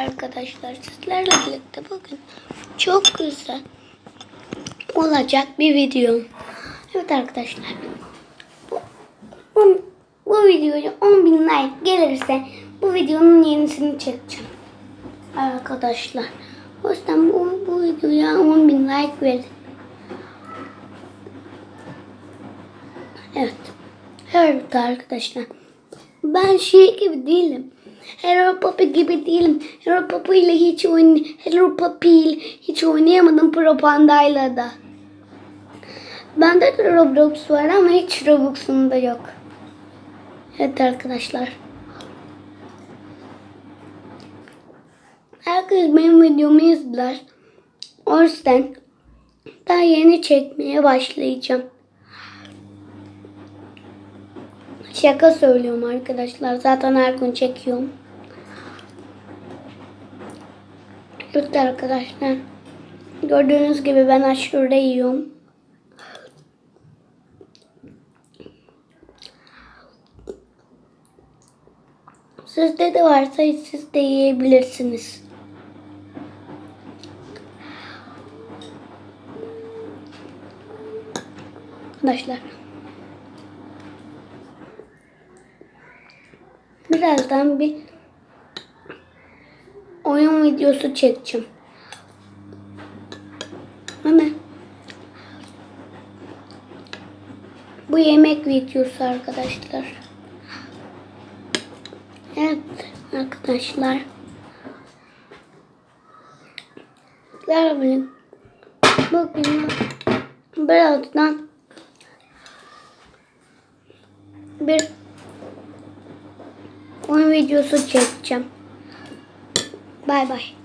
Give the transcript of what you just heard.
arkadaşlar sizlerle birlikte bugün çok güzel olacak bir video. Evet arkadaşlar bu, bu, bu videoya 10.000 like gelirse bu videonun yenisini çekeceğim. Arkadaşlar o yüzden bu, bu videoya 10.000 like verin. Evet. Evet arkadaşlar. Ben şey gibi değilim. Hello Puppy gibi değilim. Hello Puppy ile hiç oyn Hello Puppy ile hiç oynayamadım Pro Panda'yla da. Bende de Roblox var ama hiç Robux'um da yok. Evet arkadaşlar. Herkes benim videomu izler. O yüzden daha yeni çekmeye başlayacağım. Şaka söylüyorum arkadaşlar. Zaten her gün çekiyorum. Evet arkadaşlar. Gördüğünüz gibi ben aşure yiyorum. Sizde de varsa siz de yiyebilirsiniz. Arkadaşlar. Birazdan bir oyun videosu çekeceğim. Ama bu yemek videosu arkadaşlar. Evet arkadaşlar. Bugün bugün birazdan bir videosu çekeceğim. Bay bay.